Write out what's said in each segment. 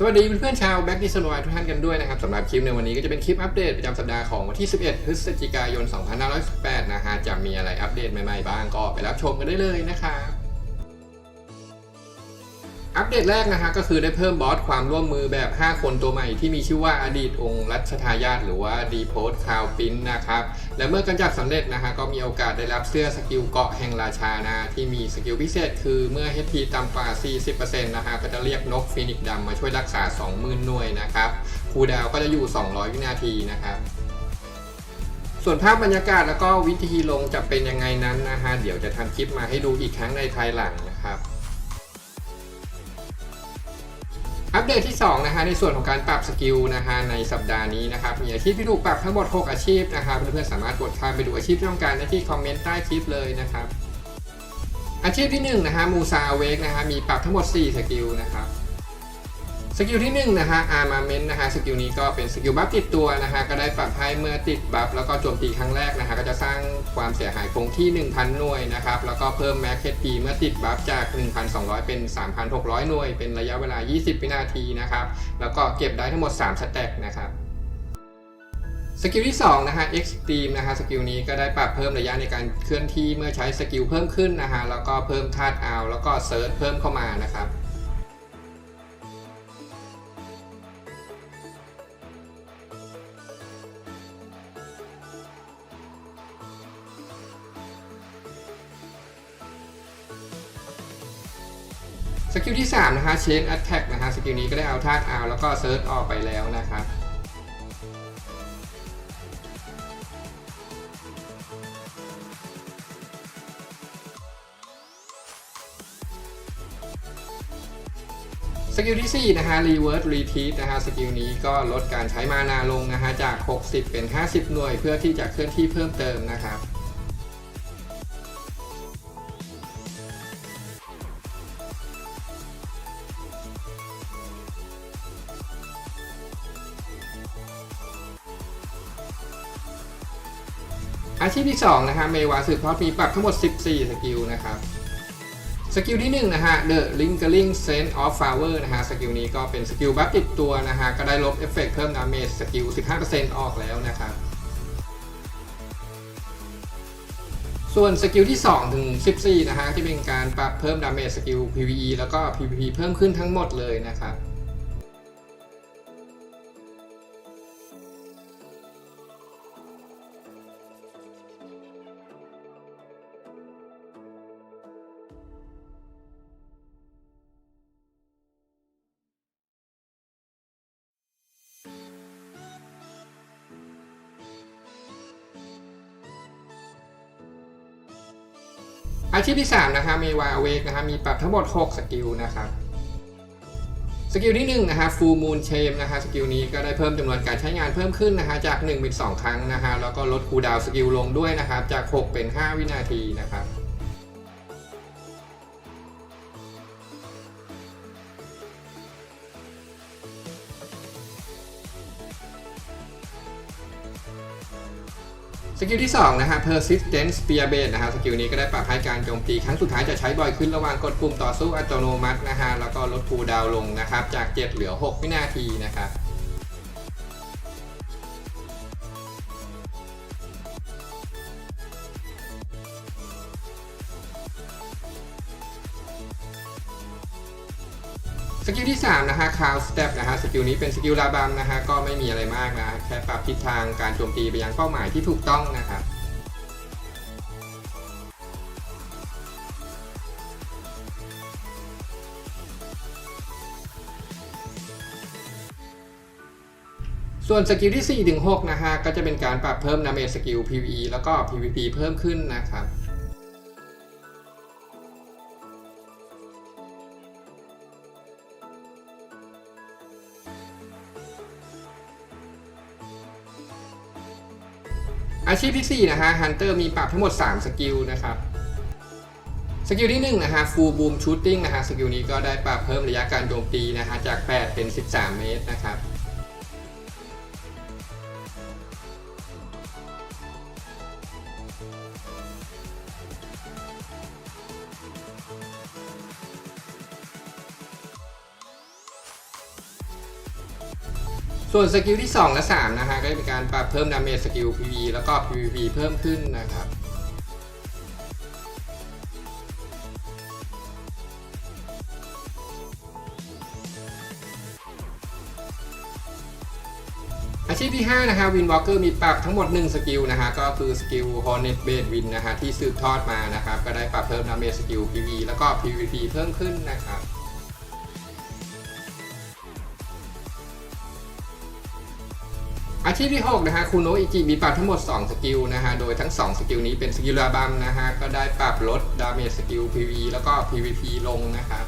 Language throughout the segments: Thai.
สวัสดีเพื่อนๆชาวแบ็กดิสโนวทุกท่านกันด้วยนะครับสำหรับคลิปในวันนี้ก็จะเป็นคลิปอัปเดตประจำสัปดาห์ของวันที่ 11 พฤศจิกายน 2518 นะฮะจะมีอะไรอัปเดตใหม่ๆบ้างก็ไปรับชมกันได้เลยนะครับ อัปเดตแรกนะฮะก็คือได้เพิ่มบอสความร่วมมือแบบ 5 คนตัวใหม่ที่มีชื่อว่าอดีตองค์รัชทายาทหรือว่าดีโพสคาวปินนะครับ และเมื่อกำจัดสำเร็จนะฮะก็มีโอกาสได้รับเสื้อสกิลเกาะแห่งราชานะที่มีสกิลพิเศษคือเมื่อ HP ต่ำกว่า 40%นะฮะก็จะเรียกนกฟีนิกซ์ดำมาช่วยรักษา 20,000 หน่วยนะครับคูดาวก็จะอยู่ 200 วินาทีนะครับส่วนภาพบรรยากาศแล้วก็วิธีลงจะเป็นยังไงนั้นนะฮะเดี๋ยวจะทำคลิปมาให้ดูอีกครั้งในภายหลังนะครับ อัปเดตที่2นะฮะในส่วนของการปรับสกิลนะฮะในสัปดาห์นี้นะครับมีอาชีพที่ถูกปรับทั้งหมด 6 อาชีพนะครับเพื่อนๆสามารถกดข้ามไปดูอาชีพที่ต้องการได้ที่คอมเมนต์ใต้คลิปเลยนะครับอาชีพที่1นะฮะมูซาเวกนะฮะมีปรับทั้งหมด 4 สกิลนะครับ สกิลที่1นะฮะอาร์มาเมนต์นะฮะสกิลนี้ก็เป็นสกิลบัฟติดตัวนะฮะก็ได้ปรับให้เมื่อติดบัฟแล้วก็โจมตีครั้งแรกนะฮะก็จะสร้างความเสียหายคงที่ 1,000 หน่วยนะครับแล้วก็เพิ่มแม็กเคพีเมื่อติดบัฟจาก 1,200 เป็น 3,600 หน่วย เป็นระยะเวลา 20 วินาทีนะครับแล้วก็เก็บได้ทั้งหมด 3 สแต็กนะครับสกิลที่2นะฮะ Extreme นะฮะสกิลนี้ก็ได้ปรับเพิ่มระยะในการเคลื่อนที่เมื่อใช้สกิลเพิ่มขึ้นนะฮะแล้วก็เพิ่มธาตุอาแล้วก็เซิร์ชเพิ่มเข้ามานะครับ สกิลที่ 3 นะฮะ Chain Attack นะฮะสกิลนี้ก็ได้เอาธาตุอาแล้วก็เซิร์ชออกไปแล้วนะครับสกิลที่ 4 นะฮะ Reverse Retreat นะฮะ สกิลนี้ก็ลดการใช้มานาลงนะฮะ จาก 60 เป็น 50 หน่วยเพื่อที่จะเคลื่อนที่เพิ่มเติมนะครับ อาชีพที่ 2 นะฮะเมวาสืบทอดมีปรับทั้งหมด 14 สกิลนะครับสกิลที่1นะฮะ The Lingering Sense of Flower นะฮะ สกิลนี้ก็เป็นสกิลบัฟติดตัวนะฮะ ก็ได้ลบเอฟเฟกต์เพิ่มดาเมจสกิล 15%ออกแล้วนะครับ ส่วนสกิลที่ 2 ถึง 14 นะฮะ ที่เป็นการปรับเพิ่มดาเมจสกิล PVE แล้วก็ PVP เพิ่มขึ้นทั้งหมดเลยนะครับ อาชีพที่ 3 นะฮะเมวาเวกนะฮะมีปรับทั้งหมด 6 สกิลนะครับสกิลที่1นะฮะฟูมูลเชมนะฮะสกิลนี้ก็ได้เพิ่มจำนวนการใช้งานเพิ่มขึ้นนะฮะจาก 1 เป็น 2 ครั้งนะฮะแล้วก็ลดคูลดาวสกิลลงด้วยนะครับจาก 6 เป็น 5 วินาทีนะครับ สกิลที่ 2 นะฮะ persistent spear base นะฮะสกิลนี้ก็ได้ปรับให้การโจมตี ครั้งสุดท้ายจะใช้บ่อยขึ้นระหว่างกดปุ่มต่อสู้อัตโนมัตินะฮะ แล้วก็ลดคูลดาวลงนะครับ จาก 7 เหลือ 6 วินาทีนะครับ สกิลที่ 3 นะฮะ cloud step นะฮะสกิลนี้เป็นสกิลลาบัมนะฮะก็ไม่มีอะไรมากนะแค่ปรับทิศทางการโจมตีไปยังเป้าหมายที่ถูกต้องนะครับส่วนสกิลที่4ถึง6นะฮะก็จะเป็นการปรับเพิ่มดาเมจสกิล PVE แล้วก็ PVP เพิ่มขึ้นนะครับ อาชีพที่ 4 นะฮะฮันเตอร์มีปรับทั้งหมด 3 สกิลนะครับสกิลที่1นะฮะฟูลบูมชูตติ้งนะฮะสกิลนี้ก็ได้ปรับเพิ่มระยะการโจมตีนะฮะจาก 8 เป็น 13 เมตรนะครับ ส่วนสกิลที่ 2 และ 3 นะฮะ ก็จะเป็นการปรับเพิ่มดาเมจสกิล PV แล้วก็ PVP เพิ่มขึ้นนะครับอาชีพที่ 5 นะฮะวินวอล์กเกอร์มีปรับทั้งหมด 1 สกิลนะฮะ ก็คือสกิล Hornet b a d Win นะฮะ ที่สืบทอดมานะครับ ก็ได้ปรับเพิ่มดาเมจสกิล PV แล้วก็ PVP เพิ่มขึ้นนะครับ อาชีพที่ 6 นะฮะคูโนอิจิมีปรับทั้งหมด 2 สกิลนะฮะ โดยทั้ง 2 สกิลนี้เป็นสกิลระบำนะฮะ ก็ได้ปรับลดดาเมจสกิล PV แล้วก็ PVP ลงนะครับ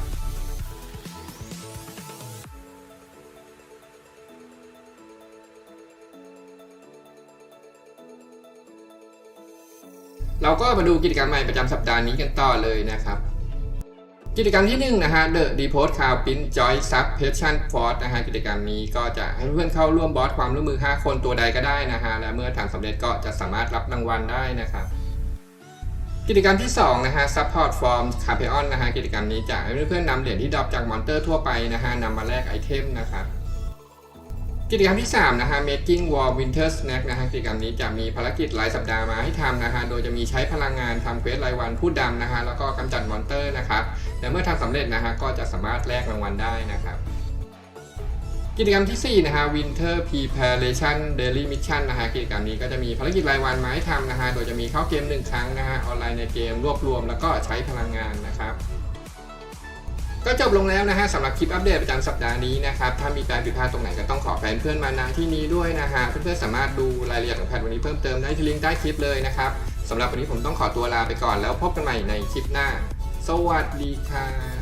เราก็มาดูกิจกรรมใหม่ประจำสัปดาห์นี้กันต่อเลยนะครับ กิจกรรมที่1นะฮะ The Depot Cow Print Joy Sub Passion Force นะฮะ กิจกรรมนี้ก็จะให้เพื่อนเข้าร่วมบอสความร่วมมือ 5 คนตัวใดก็ได้นะฮะ และเมื่อทำสำเร็จก็จะสามารถรับรางวัลได้นะครับ กิจกรรมที่2นะฮะ Support Form c a p e o n นะฮะ กิจกรรมนี้จะให้เพื่อนๆนำเหรียญที่ดรอปจากมอนเตอร์ทั่วไปนะฮะนำมาแลกไอเทมนะครับ กิจกรรมที่ 3 นะฮะ Making War Winter Snack นะฮะ กิจกรรมนี้จะมีภารกิจรายสัปดาห์มาให้ทำนะฮะ โดยจะมีใช้พลังงานทำเควสรายวันพูดดำนะฮะ แล้วก็กำจัดมอนเตอร์นะครับ และเมื่อทำสำเร็จนะฮะ ก็จะสามารถแลกรางวัลได้นะครับกิจกรรมทีสี่4 นะฮะ Winter Preparation Daily Mission นะฮะ กิจกรรมนี้ก็จะมีภารกิจรายวันมาให้ทำนะฮะ โดยจะมีเข้าเกม 1 ครั้งนะฮะ ออนไลน์ในเกมรวบรวมแล้วก็ใช้พลังงานนะครับ ก็จบลงแล้วนะฮะสำหรับคลิปอัปเดตประจำสัปดาห์นี้นะครับถ้ามีการผิดพลาดตรงไหนก็ต้องขอแฟนเพื่อนมาณที่นี้ด้วยนะฮะเพื่อนๆสามารถดูรายละเอียดของแพทวันนี้เพิ่มเติมได้ที่ลิงก์ใต้คลิปเลยนะครับสำหรับวันนี้ผมต้องขอตัวลาไปก่อนแล้วพบกันใหม่ในคลิปหน้า สวัสดีครับ